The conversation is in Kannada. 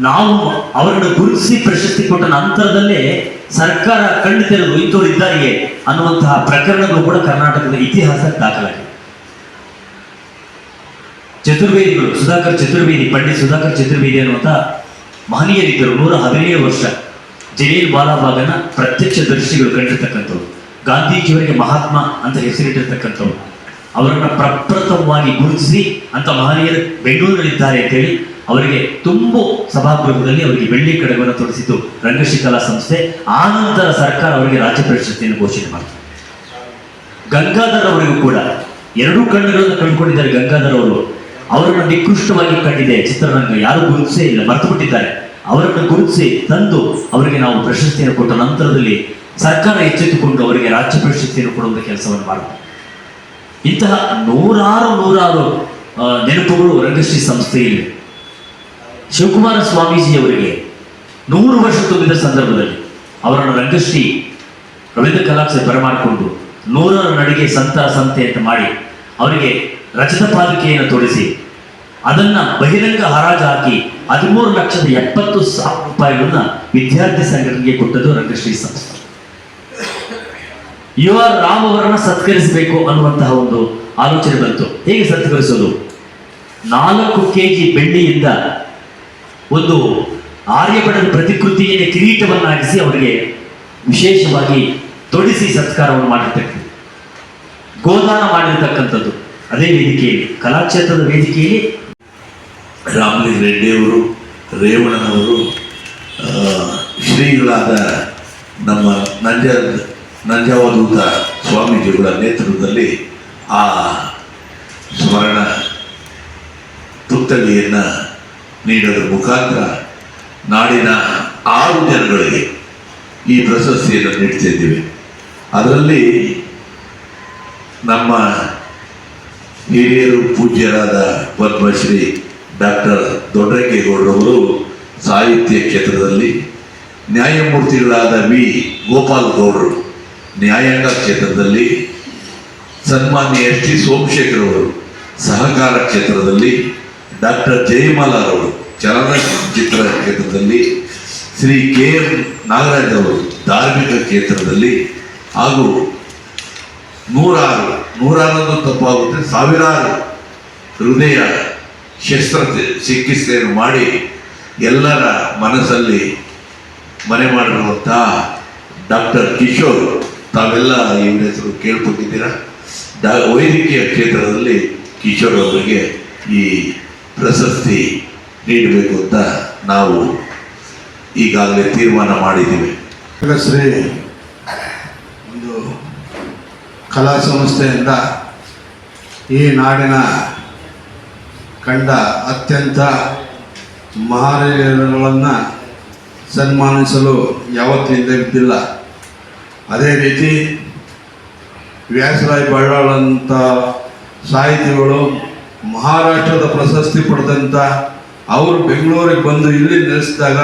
ನಾವು ಅವರನ್ನು ಗುರುತಿಸಿ ಪ್ರಶಸ್ತಿ ಕೊಟ್ಟ ನಂತರದಲ್ಲೇ ಸರ್ಕಾರ ಕಣ್ಣು ತೆರೆದು ಇಂಥವ್ರು ಅನ್ನುವಂತಹ ಪ್ರಕರಣಗಳು ಕೂಡ ಕರ್ನಾಟಕದ ಇತಿಹಾಸ ದಾಖಲಾಗಿದೆ. ಚತುರ್ವೇದಿಗಳು ಸುಧಾಕರ್ ಚತುರ್ವೇದಿ ಪಂಡಿತ್ ಸುಧಾಕರ್ ಚತುರ್ವೇದಿ ಅನ್ನುವಂಥ ಮಹನೀಯರಿದ್ದರು ನೂರ ಹದಿನೇಳು ವರ್ಷ. ಜಲೀಲ್ ಬಾಲಾಬಾಗನ ಪ್ರತ್ಯಕ್ಷ ದರ್ಶಿಗಳು ಕಂಡಿರ್ತಕ್ಕಂಥವ್ರು. ಗಾಂಧೀಜಿಯವರಿಗೆ ಮಹಾತ್ಮ ಅಂತ ಹೆಸರಿಟ್ಟಿರ್ತಕ್ಕಂಥವ್ರು. ಅವರನ್ನ ಪ್ರಪ್ರಥಮವಾಗಿ ಗುರುತಿಸಿ ಅಂತ ಮಹನೀಯರು ಬೆಂಗಳೂರಿನಲ್ಲಿದ್ದಾರೆ ಅಂತೇಳಿ ಅವರಿಗೆ ತುಂಬು ಸಭಾಗೃಹದಲ್ಲಿ ಅವರಿಗೆ ಬೆಳ್ಳಿ ಕಡಗವನ್ನು ತೊಡಿಸಿದ್ದು ರಂಗಶಿಕಲಾ ಸಂಸ್ಥೆ ಆ ನಂತರ ಸರ್ಕಾರ ಅವರಿಗೆ ರಾಜ್ಯ ಪ್ರಶಸ್ತಿಯನ್ನು ಘೋಷಣೆ ಮಾಡಿತು ಗಂಗಾಧರ್ ಅವರಿಗೂ ಕೂಡ ಎರಡೂ ಕಣ್ಣುಗಳನ್ನು ಕಂಡುಕೊಂಡಿದ್ದಾರೆ ಗಂಗಾಧರ್ ಅವರು. ಅವರನ್ನು ನಿಕೃಷ್ಟವಾಗಿ ಕಂಡಿದೆ. ಚಿತ್ರರಂಗ ಯಾರು ಗುರುತಿಸೇ ಇಲ್ಲ, ಮರೆತು ಬಿಟ್ಟಿದ್ದಾರೆ. ಅವರನ್ನು ಗುರುತಿಸಿ ತಂದು ಅವರಿಗೆ ನಾವು ಪ್ರಶಸ್ತಿಯನ್ನು ಕೊಟ್ಟ ನಂತರದಲ್ಲಿ ಸರ್ಕಾರ ಎಚ್ಚೆತ್ತುಕೊಂಡು ಅವರಿಗೆ ರಾಜ್ಯ ಪ್ರಶಸ್ತಿಯನ್ನು ಕೊಡುವಂತ ಕೆಲಸವನ್ನು ಮಾಡಿದೆ. ಇಂತಹ ನೂರಾರು ನೂರಾರು ನೆನಪುಗಳು ರಂಗಶ್ರೀ ಸಂಸ್ಥೆಯಲ್ಲಿ ಶಿವಕುಮಾರ ಸ್ವಾಮೀಜಿ ಅವರಿಗೆ ನೂರು ವರ್ಷ ತುಂಬಿದ ಸಂದರ್ಭದಲ್ಲಿ ಅವರನ್ನು ರಂಗಶ್ರೀ ರವೀಂದ್ರ ಕಲಾಕ್ಷೆ ಬರಮಾಡಿಕೊಂಡು ನೂರರ ನಡಿಗೆ ಸಂತ ಸಂತೆ ಅಂತ ಮಾಡಿ ಅವರಿಗೆ ರಚಿತ ಪಾಲಿಕೆಯನ್ನು ತೊಡಿಸಿ ಅದನ್ನ ಬಹಿರಂಗ ಹರಾಜು ಹಾಕಿ ಹದಿಮೂರು ಲಕ್ಷದ ಎಪ್ಪತ್ತು ಸಾವಿರ ರೂಪಾಯಿಗಳನ್ನ ವಿದ್ಯಾರ್ಥಿ ಸಂಘಟನೆಗೆ ಕೊಟ್ಟದ್ದು ರಂಗಶ್ರೀ ಸಂಸ್ಥೆ ಯುವ ರಾಮ್ ಅವರನ್ನ ಸತ್ಕರಿಸಬೇಕು ಅನ್ನುವಂತಹ ಒಂದು ಆಲೋಚನೆ ಬಂತು. ಹೇಗೆ ಸತ್ಕರಿಸೋದು? ನಾಲ್ಕು ಕೆಜಿ ಬೆಳ್ಳಿಯಿಂದ ಒಂದು ಆರ್ಯಭಟನ ಪ್ರತಿಕೃತಿಯನ್ನೇ ಕಿರೀಟವನ್ನಾಗಿಸಿ ಅವರಿಗೆ ವಿಶೇಷವಾಗಿ ತೊಡಿಸಿ ಸತ್ಕಾರವನ್ನು ಮಾಡಿರ್ತಕ್ಕಂಥ ಗೋದಾನ ಮಾಡಿರ್ತಕ್ಕಂಥದ್ದು. ಅದೇ ವೇದಿಕೆಯಲ್ಲಿ, ಕಲಾಕ್ಷೇತ್ರದ ವೇದಿಕೆಯಲ್ಲಿ. ರಾಮಲಿಂಗ ರೆಡ್ಡಿಯವರು, ರೇವಣ್ಣನವರು ಶ್ರೀಗಳಾದ ನಮ್ಮ ನಂಜ, ನಂಜಾವಧೂತ ಸ್ವಾಮೀಜಿಗಳ ನೇತೃತ್ವದಲ್ಲಿ ಆ ಸ್ಮರಣ ಪುತ್ಥಳಿಯನ್ನು ನೀಡೋದ್ರ ಮುಖಾಂತರ ನಾಡಿನ ಆರು ಜನಗಳಿಗೆ ಈ ಪ್ರಶಸ್ತಿಯನ್ನು ನೀಡ್ತಿದ್ದೀವಿ ಅದರಲ್ಲಿ ನಮ್ಮ ಹಿರಿಯರು ಪೂಜ್ಯರಾದ ಪದ್ಮಶ್ರೀ ಡಾಕ್ಟರ್ ದೊಡ್ಡರಂಗೇಗೌಡರವರು ಸಾಹಿತ್ಯ ಕ್ಷೇತ್ರದಲ್ಲಿ ನ್ಯಾಯಮೂರ್ತಿಗಳಾದ ವಿ ಗೋಪಾಲ್ ಗೌಡರು ನ್ಯಾಯಾಂಗ ಕ್ಷೇತ್ರದಲ್ಲಿ, ಸನ್ಮಾನ್ಯ ಎಸ್ ಟಿ ಸೋಮಶೇಖರ್ ಅವರು ಸಹಕಾರ ಕ್ಷೇತ್ರದಲ್ಲಿ ಡಾಕ್ಟರ್ ಜಯಮಾಲಾರವರು ಚಲನಚಿತ್ರ ಕ್ಷೇತ್ರದಲ್ಲಿ ಶ್ರೀ ಕೆ ಎಂ ನಾಗರಾಜ್ ಅವರು ಧಾರ್ಮಿಕ ಕ್ಷೇತ್ರದಲ್ಲಿ ಹಾಗೂ ನೂರಾರು ನೂರಾರೊಂದು ತಪ್ಪಾಗುತ್ತೆ, ಸಾವಿರಾರು ಹೃದಯ ಶಸ್ತ್ರ ಚಿಕಿತ್ಸೆಯನ್ನು ಮಾಡಿ ಎಲ್ಲರ ಮನಸ್ಸಲ್ಲಿ ಮನೆ ಮಾಡಿರುವಂಥ ಡಾಕ್ಟರ್ ಕಿಶೋರ್, ತಾವೆಲ್ಲ ಇವರ ಹೆಸರು ಕೇಳ್ಕೊತಿದ್ದೀರಾ ಡಾ, ವೈದ್ಯಕೀಯ ಕ್ಷೇತ್ರದಲ್ಲಿ ಕಿಶೋರ್ ಅವರಿಗೆ ಈ ಪ್ರಶಸ್ತಿ ನೀಡಬೇಕು ಅಂತ ನಾವು ಈಗಾಗಲೇ ತೀರ್ಮಾನ ಮಾಡಿದ್ದೀವಿ. ಶ್ರೀ ಒಂದು ಕಲಾ ಸಂಸ್ಥೆಯಿಂದ ಈ ನಾಡಿನ ಕಂಡ ಅತ್ಯಂತ ಮಹಾರಾಜರುಗಳನ್ನು ಸನ್ಮಾನಿಸಲು ಯಾವತ್ತಿನಿಂದ ಇದ್ದಿಲ್ಲ ಅದೇ ರೀತಿ ವ್ಯಾಸರಾಯ್ ಬಳ್ಳಾಳಂಥ ಸಾಹಿತಿಗಳು ಮಹಾರಾಷ್ಟ್ರದ ಪ್ರಶಸ್ತಿ ಪಡೆದಂಥ ಅವರು ಬೆಂಗಳೂರಿಗೆ ಬಂದು ಇಲ್ಲಿ ನೆಲೆಸಿದಾಗ